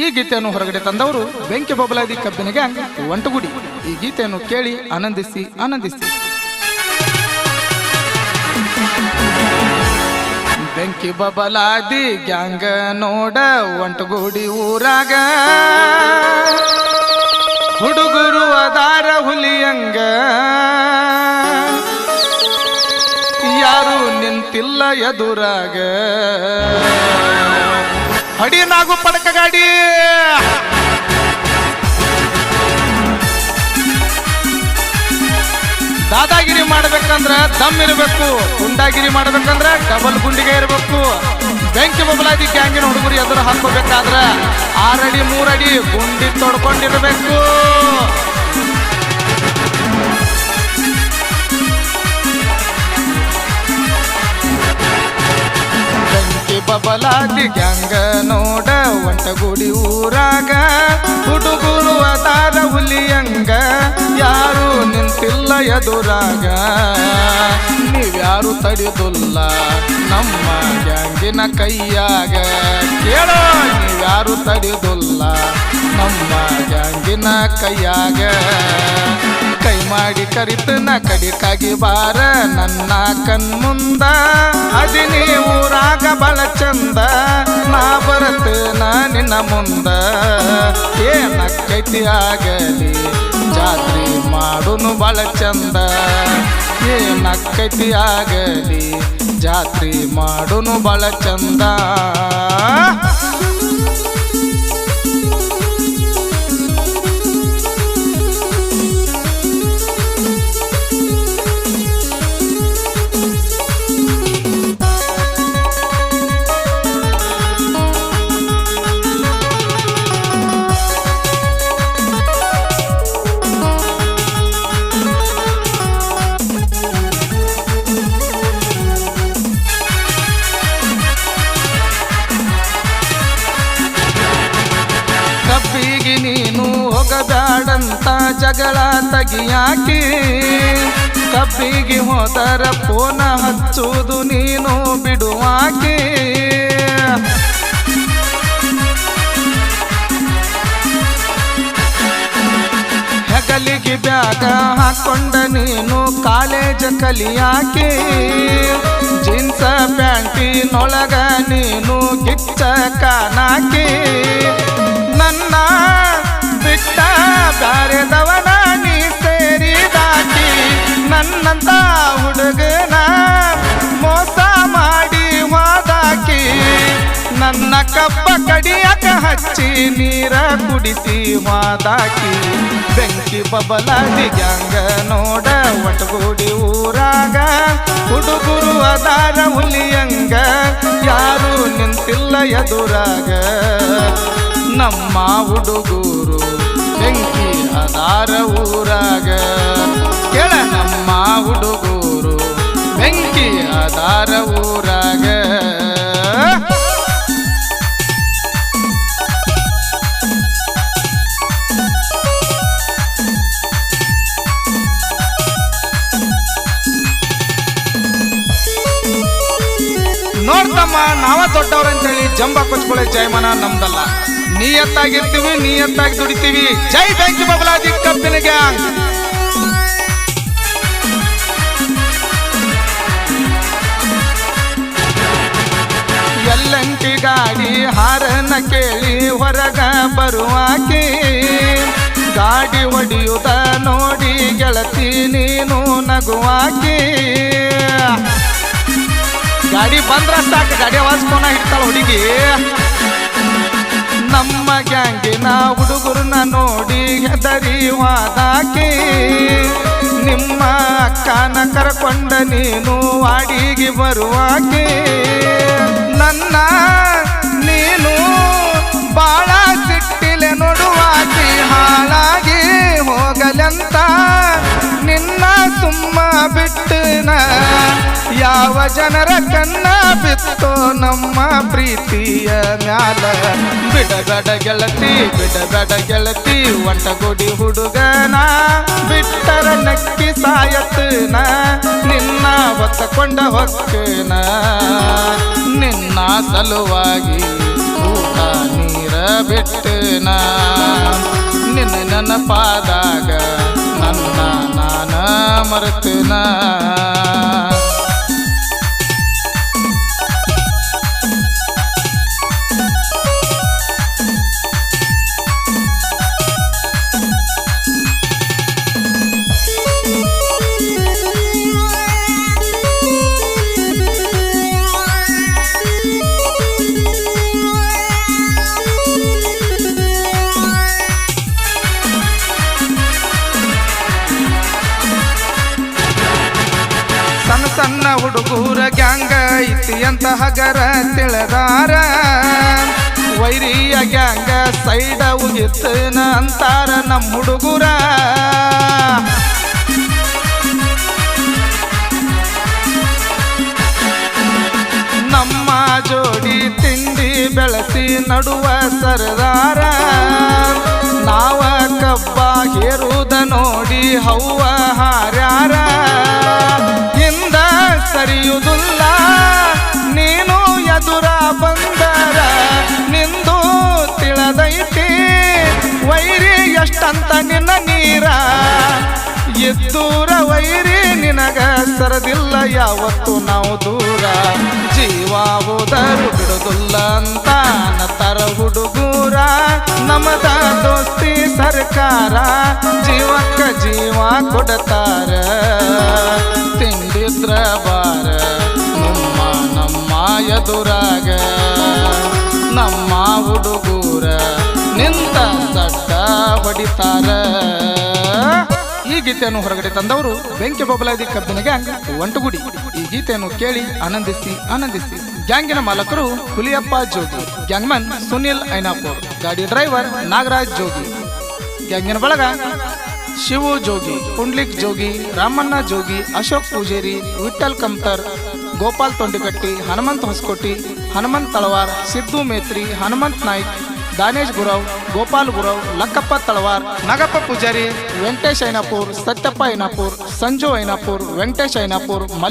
ಈ ಗೀತೆಯನ್ನು ಹೊರಗಡೆ ತಂದವರು ಬೆಂಕಿ ಬಬಲಾದಿ ಕಬ್ಬಿನ ಗ್ಯಾಂಗ್ ಒಂಟುಗುಡಿ. ಈ ಗೀತೆಯನ್ನು ಕೇಳಿ ಆನಂದಿಸಿ ಆನಂದಿಸಿ. ಬೆಂಕಿ ಬಬಲಾದಿ ಗ್ಯಾಂಗ ನೋಡ ಒಂಟಗುಡಿ ಊರಾಗ. ಹುಡುಗರು ಅದಾರ ಹುಲಿಯಂಗ. ಯಾರು ನಿಂತಿಲ್ಲ ಎದುರಾಗ. ಹಡಿ ನಾಗು ಪಡಕ ಗಾಡಿ ದಾದಾಗಿರಿ ಮಾಡ್ಬೇಕಂದ್ರ ದಮ್ ಇರಬೇಕು, ಗುಂಡಾಗಿರಿ ಮಾಡ್ಬೇಕಂದ್ರ ಡಬಲ್ ಗುಂಡಿಗೆ ಇರಬೇಕು. ಬೆಂಕಿ ಬಬಲಾದಿ ಗ್ಯಾಂಗಿನ ಹುಡುಗರು ಎದುರು ಹಾಕೋಬೇಕಾದ್ರ ಆರಡಿ, ಮೂರಡಿ ಗುಂಡಿ ತೊಡ್ಕೊಂಡಿರ್ಬೇಕು. ಬಬಲಾದಿ ಗ್ಯಾಂಗ ನೋಡ, ಒಂಟಗುಡಿ ಊರಾಗ ಹುಡುಗರು ಅದಾರ ಹುಲಿಯಂಗ, ಯಾರು ನಿಂತಿಲ್ಲ ಎದುರಾಗ. ನೀವ್ಯಾರು ತಡಿದುಲ್ಲ ನಮ್ಮ ಗ್ಯಾಂಗಿನ ಕೈಯಾಗ. ಕೇಳೋ, ನೀವ್ಯಾರು ತಡಿದುಲ್ಲ ನಮ್ಮ ಗ್ಯಾಂಗಿನ ಕೈಯಾಗ. ಕೈ ಮಾಡಿ ಕರಿತನ ಕಡಿಕಾಗಿ ಬಾರ, ನನ್ನ ಕಣ್ಮುಂದ ಅದಿನಿ ರಾಗ ಬಲ ಚಂದ, ನಾ ಬರತನ ನಿನ್ನ ಮುಂದ. ಏನಕ್ಕೈತಿ ಆಗಲಿ, ಜಾತ್ರೆ ಮಾಡುನು ಬಲ ಚಂದ. ಏನಕ್ಕೈತಿ ಆಗಲಿ, ಜಾತ್ರೆ ಮಾಡುನು ಬಲ ಚಂದ. ಜಗಳ ತಗಿಯಾಕಿ, ಕಬ್ಬಿಗೆ ಹೋದರ ಫೋನ ಹಚ್ಚುವುದು ನೀನು ಬಿಡುವಾಕಿ. ಹೆಗಲಿಗೆ ಬ್ಯಾಗ ಹಾಕೊಂಡ ನೀನು ಕಾಲೇಜ ಕಲಿಯಾಕಿ, ಜೀನ್ಸ ಪ್ಯಾಂಟಿನೊಳಗ ನೀನು ಗಿಚ್ಚ ಕಾನಾಕಿ. ನನ್ನ ಬಿಟ್ಟ ಬ್ಯಾರೆದವನ ನೀ ಸೇರಿದಾಕಿ, ನನ್ನಂತ ಹುಡುಗನ ಮೋಸ ಮಾಡಿ ಹೋದಾಕಿ ನನ್ನ ಕಪ್ಪ ಕಡಿಯಕ ಹಚ್ಚಿ ನೀರ ಕುಡಿಸಿ ಮಾದಾಕಿ ಬೆಂಕಿ ಬಬಲ ಗ್ಯಾಂಗ ನೋಡ ಒಟಗೂಡಿ ಊರಾಗ, ಹುಡುಗರು ಅದಾರ ಹುಲಿಯಂಗ, ಯಾರು ನಿಂತಿಲ್ಲ ಎದುರಾಗ. ನಮ್ಮ ಹುಡುಗರು ಅದಾರ ಊರಾಗ ಕೆಳ ನಮ್ಮ ಹುಡುಗೂರು. ಬೆಂಕಿ ಅದಾರ ಊರಾಗ. ನೋಡ್ತಮ್ಮ, ನಾವ ದೊಡ್ಡವ್ರಂತೇಳಿ ಜಂಬ ಕೊಚ್ಕೊಳ್ಳಿ ಜಯಮನ ನಮ್ದಲ್ಲ. ನಿಯತ್ತಾಗಿರ್ತೀವಿ, ನಿಯತ್ತಾಗಿ ದುಡಿತೀವಿ. ಜೈ ಬೆಂಕಿ ಬಬಲಾದಿ ಕಬ್ಬಿನ ಗ್ಯಾಂಗ್ ಎಲ್ಲಂಟಿ ಗಾಡಿ ಹಾರನ ಕೇಳಿ ಹೊರಗ ಬರುವಾಕಿ ಗಾಡಿ ಒಡೆಯುತ್ತ ನೋಡಿ ಗೆಳತಿ ನೀನು ನಗುವಾಕಿ ಗಾಡಿ ಬಂದ್ರ ಸಾಕು, ಗಾಡಿ ಆವಾಜ್ ಕೋನ ಹಿಡ್ತಾಳ ಹುಡುಗಿ. ನಮ್ಮ ಗ್ಯಾಂಗಿನ ಹುಡುಗರನ್ನ ನೋಡಿ ಹೆದರಿ ನಿಮ್ಮ ಅಕ್ಕನ ಕರ್ಕೊಂಡ ನೀನು ಅಡಿಗೆ ಬರುವಾಕೆ. ನನ್ನ ನೀನು ಬಾಳ ಸುಮ್ಮ ಬಿಟ್ಟನ ಯಾವ ಜನರ ಕನ್ನ ಬಿತ್ತೋ ನಮ್ಮ ಪ್ರೀತಿಯ ಮ್ಯಾಲ. ಬಿಡಬೇಡ ಗೆಳತಿ ಬಿಡಬೇಡ ಗೆಳತಿ ಒಂಟಗುಡಿ ಹುಡುಗನ ಬಿಟ್ಟರ ನಕ್ಕಿ ಸಾಯತ್ನ ನಿನ್ನ ಒತ್ತಕೊಂಡ ಹೊಕ್ಕನ? ನಿನ್ನ ಸಲುವಾಗಿ ಊಟ ನೀರ ಬಿಟ್ಟನ? ನಿನ್ನ ನೆನಪಾದಾಗ ನನ್ನ ನಾನ ಮರೆತನ ಹುಡುಗರ ಗ್ಯಾಂಗ ಐತಿ ಅಂತ ಹಗರ ತಿಳಿದಾರ. ವೈರಿಯ ಗ್ಯಾಂಗ ಸೈಡ ಉಗಿತನ ಅಂತಾರ ನಮ್ಮ ಹುಡುಗರ. ನಮ್ಮ ಜೋಡಿ ತಿಂಡಿ ಬೆಳೆಸಿ ನಡುವ ಸರದಾರ. ತಿಳದೈತಿ ವೈರಿ ಎಷ್ಟಂತ ನಿನ್ನ ನೀರ? ಎದ್ದೂರ ವೈರಿ ನಿನಗ ಸರದಿಲ್ಲ, ಯಾವತ್ತು ನಾವು ದೂರ. ಜೀವ ಹೋದರು ಬಿಡುದಿಲ್ಲ ಅಂತ ನತರ ಹುಡುಗೂರ. ನಮದ ದೋಸ್ತಿ ಸರ್ಕಾರ, ಜೀವಕ್ಕ ಜೀವ ಕೊಡತಾರ. ತಿಂಡಿದ್ರ ಬಾರ, ನಮ್ಮ ನಮ್ಮ ಎದುರಾಗ. ನಮ್ಮ ಹುಡುಗೂರ ನಿಂತ ದಟ್ಟ ಹೊಡಿತಾರ. ಈ ಗೀತೆಯನ್ನು ಹೊರಗಡೆ ತಂದವರು ಬೆಂಕಿ ಬೊಬಲಾದಿ ಕಬ್ಬಿನ ಗ್ಯಾಂಗ್ ಒಂಟುಗುಡಿ. ಈ ಗೀತೆಯನ್ನು ಕೇಳಿ ಆನಂದಿಸಿ ಆನಂದಿಸಿ. ಗ್ಯಾಂಗಿನ ಮಾಲಕರು ಹುಲಿಯಪ್ಪ ಜೋಗಿ, ಗ್ಯಾಂಗ್ಮನ್ ಸುನಿಲ್ ಐನಾಪುರ್, ಗಾಡಿ ಡ್ರೈವರ್ ನಾಗರಾಜ್ ಜೋಗಿ. ಗ್ಯಾಂಗಿನ ಬಳಗ ಶಿವು ಜೋಗಿ, ಪುಂಡ್ಲಿಕ್ ಜೋಗಿ, ರಾಮಣ್ಣ ಜೋಗಿ, ಅಶೋಕ್ ಪೂಜೇರಿ ವಿಠಲ್ ಕಂತರ್ ಗೋಪಾಲ್ ತೊಂಡಿಕಟ್ಟಿ, ಹನುಮಂತ್ ಹೊಸಕೋಟಿ, ಹನುಮಂತ್ ತಳವಾರ್, ಸಿದ್ದು ಮೇತ್ರಿ, ಹನುಮಂತ್ ನಾಯ್ಕ್ ದಾನೇಶ್ ಗುರವ್ ಗೋಪಾಲ್ ಗುರವ್ ಲಕ್ಕಪ್ಪ ತಳವಾರ್ ನಾಗಪ್ಪ ಪೂಜಾರಿ ವೆಂಕಟೇಶ್ ಐನಾಪುರ್ ಸತ್ಯಪ್ಪ ಐನಾಪುರ್ ಸಂಜು ಐನಾಪುರ್ ವೆಂಕಟೇಶ್ ಐನಾಪುರ್ ಮಲ್